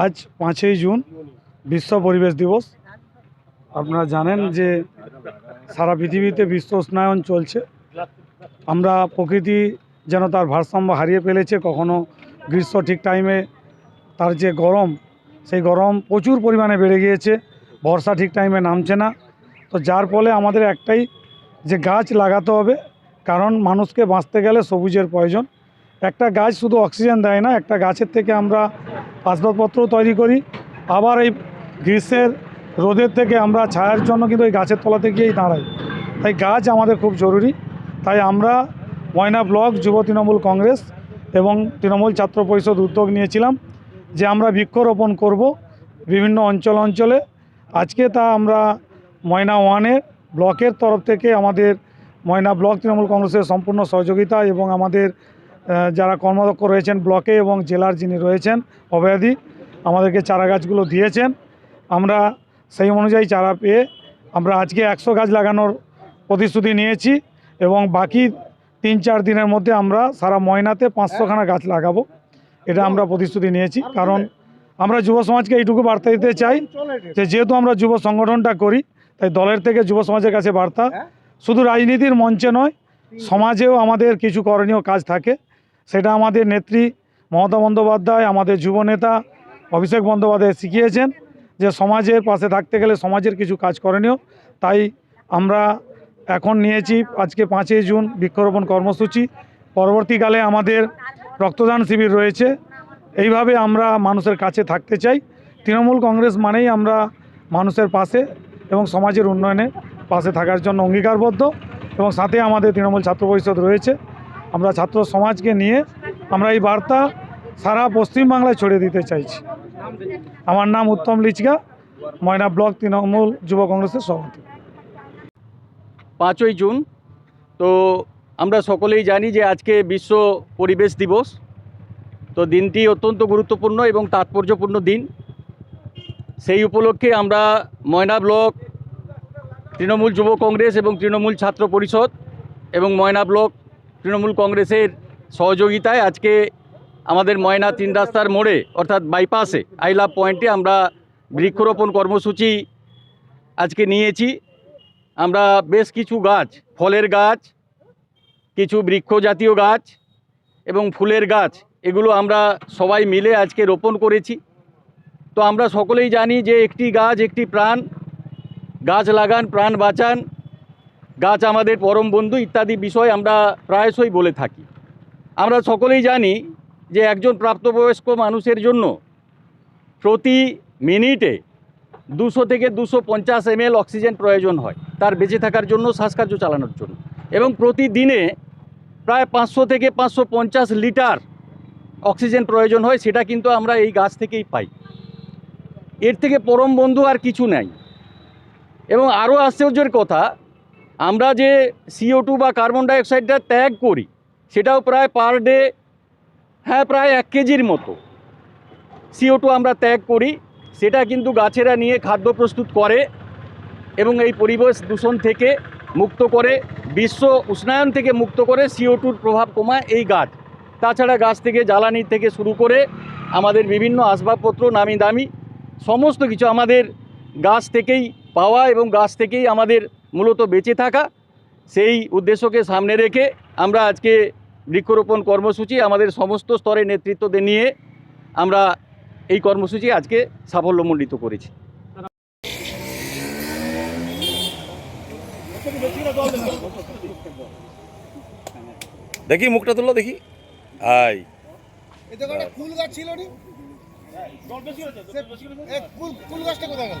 আজ পাঁচই জুন বিশ্ব পরিবেশ দিবস। আপনারা জানেন যে সারা পৃথিবীতে বিশ্ব উষ্ণায়ন চলছে। আমরা প্রকৃতি যেন তার ভারসাম্য হারিয়ে ফেলেছে, কখনো গ্রীষ্ম ঠিক টাইমে তার যে গরম, সেই গরম প্রচুর পরিমাণে বেড়ে গিয়েছে, বর্ষা ঠিক টাইমে নামছে না। তো যার ফলে আমাদের একটাই যে গাছ লাগাতে হবে, কারণ মানুষকে বাঁচতে গেলে সবুজের প্রয়োজন। একটা গাছ শুধু অক্সিজেন দেয় না, একটা গাছের থেকে আমরা আসবাবপত্র তৈরি করি। আবার এই গ্রীষ্মের রোদের থেকে আমরা ছায়ার জন্য কিন্তু এই গাছের তলাতে গিয়েই দাঁড়াই। তাই গাছ আমাদের খুব জরুরি। তাই আমরা ময়না ব্লক যুব তৃণমূল কংগ্রেস এবং তৃণমূল ছাত্র পরিষদ উদ্যোগ নিয়েছিলাম যে আমরা বৃক্ষরোপণ করব বিভিন্ন অঞ্চল অঞ্চলে। আজকে তা আমরা ময়না ওয়ানের ব্লকের তরফ থেকে আমাদের ময়না ব্লক তৃণমূল কংগ্রেসের সম্পূর্ণ সহযোগিতা এবং আমাদের যারা কর্মদক্ষ রয়েছেন ব্লকে এবং জেলার যিনি রয়েছেন অবয়াদি আমাদেরকে চারা গাছগুলো দিয়েছেন। আমরা সেই অনুযায়ী চারা পেয়ে আমরা আজকে একশো গাছ লাগানোর প্রতিশ্রুতি নিয়েছি এবং বাকি তিন চার দিনের মধ্যে আমরা সারা ময়নাতে পাঁচশোখানা গাছ লাগাবো। এটা আমরা প্রতিশ্রুতি নিয়েছি। কারণ আমরা যুব সমাজকে এইটুকু বার্তা দিতে চাই যে যেহেতু আমরা যুব সংগঠনটা করি, তাই দলের থেকে যুব সমাজের কাছে বার্তা। শুধু রাজনীতির মঞ্চে নয়, সমাজেও আমাদের কিছু করণীয় কাজ থাকে। সেটা আমাদের নেত্রী মমতা বন্দ্যোপাধ্যায়, আমাদের যুব নেতা অভিষেক বন্দ্যোপাধ্যায় শিখিয়েছেন যে সমাজের পাশে থাকতে গেলে সমাজের কিছু কাজ করণীয় তাই আমরা এখন নিয়েছি আজকে পাঁচই জুন বৃক্ষরোপণ কর্মসূচি। পরবর্তীকালে আমাদের রক্তদান শিবির রয়েছে। এইভাবে আমরা মানুষের কাছে থাকতে চাই। তৃণমূল কংগ্রেস মানেই আমরা মানুষের পাশে এবং সমাজের উন্নয়নে পাশে থাকার জন্য অঙ্গীকারবদ্ধ এবং সাথে আমাদের তৃণমূল ছাত্র পরিষদ রয়েছে। আমরা ছাত্র সমাজকে নিয়ে আমরা এই বার্তা সারা পশ্চিমবাংলায় ছড়িয়ে দিতে চাইছি। আমার নাম উত্তম লিচকা, ময়না ব্লক তৃণমূল যুব কংগ্রেসের সভাপতি। পাঁচই জুন, তো আমরা সকলেই জানি যে আজকে বিশ্ব পরিবেশ দিবস। তো দিনটি অত্যন্ত গুরুত্বপূর্ণ এবং তাৎপর্যপূর্ণ দিন। সেই উপলক্ষে আমরা ময়না ব্লক তৃণমূল যুব কংগ্রেস এবং তৃণমূল ছাত্র পরিষদ এবং ময়না ব্লক তৃণমূল কংগ্রেসের সহযোগিতায় আজকে আমাদের ময়না তিন রাস্তার মোড়ে, অর্থাৎ বাইপাসে আই লাভ পয়েন্টে আমরা বৃক্ষরোপণ কর্মসূচি আজকে নিয়েছি। আমরা বেশ কিছু গাছ, ফলের গাছ, কিছু বৃক্ষ জাতীয় গাছ এবং ফুলের গাছ, এগুলো আমরা সবাই মিলে আজকে রোপণ করেছি। তো আমরা সকলেই জানি যে একটি গাছ একটি প্রাণ, গাছ লাগান, প্রাণ বাঁচান গাছ আমাদের পরম বন্ধু ইত্যাদি বিষয় আমরা প্রায়শই বলে থাকি। আমরা সকলেই জানি যে একজন প্রাপ্তবয়স্ক মানুষের জন্য প্রতি মিনিটে দুশো থেকে দুশো পঞ্চাশ এমএল অক্সিজেন প্রয়োজন হয়, তার বেঁচে থাকার জন্য, শ্বাসকার্য চালানোর জন্য। এবং প্রতিদিনে প্রায় পাঁচশো থেকে পাঁচশো পঞ্চাশ লিটার অক্সিজেন প্রয়োজন হয়, সেটা কিন্তু আমরা এই গাছ থেকেই পাই। এর থেকে পরম বন্ধু আর কিছু নাই। এবং আরও আশ্চর্যের কথা আমরা যে সিও টু বা কার্বন ডাইঅক্সাইডটা ত্যাগ করি, সেটাও প্রায় পার ডে হ্যাঁ প্রায় এক কেজির মতো সিও টু আমরা ত্যাগ করি। সেটা কিন্তু গাছেরা নিয়ে খাদ্য প্রস্তুত করে এবং এই পরিবেশ দূষণ থেকে মুক্ত করে, বিশ্ব উষ্ণায়ন থেকে মুক্ত করে সিও টুর প্রভাব কমায় এই গাছ। তাছাড়া গাছ থেকে জ্বালানি থেকে শুরু করে আমাদের বিভিন্ন আসবাবপত্র, নামি দামি, সমস্ত কিছু আমাদের গাছ থেকেই পাওয়া এবং গাছ থেকেই আমাদের মূলত বেঁচে থাকা সেই উদ্দেশ্যকে সামনে রেখে আমরা আজকে বৃক্ষরোপণ কর্মসূচি আমাদের সমস্ত স্তরের নেতৃত্বদের নিয়ে আমরা এই কর্মসূচি আজকে সাফল্যমণ্ডিত করেছি। দেখি মুখটা তুলো দেখি। আই ফুল গাছ ছিল নি? এ, ফুল ফুল গাছটা কোথায় গেল?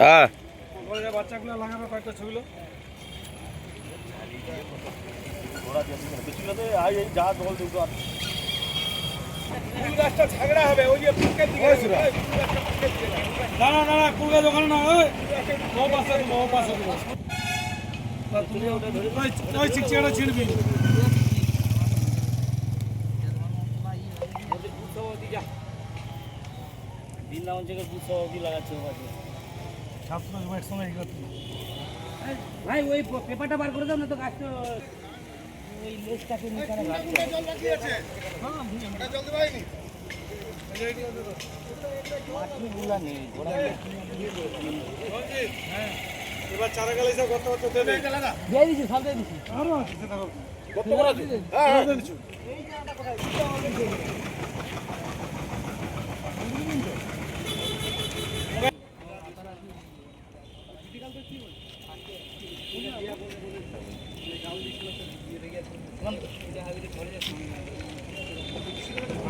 হ্যাঁ। বাচ্চাগুলো লাগাবে কয়েকটা ছবিলো না না না না কুল গাছ ওখানে না ওই। ও পাশে ও পাশে তুমি ওই ওই চিকচিকাটা ছিড়বি। ছাত্র একসঙ্গে এগোতে ভাই ওই পেপারটা বার করে দাও না তো গাছটা ওই লেজটাকে নিচে এবার চারা গালে সব কত কত দেবে? দিয়ে দিছি সব দিয়ে দিছি। আরও আছে সেটা কত আছে? হ্যাঁ। হ্যাঁ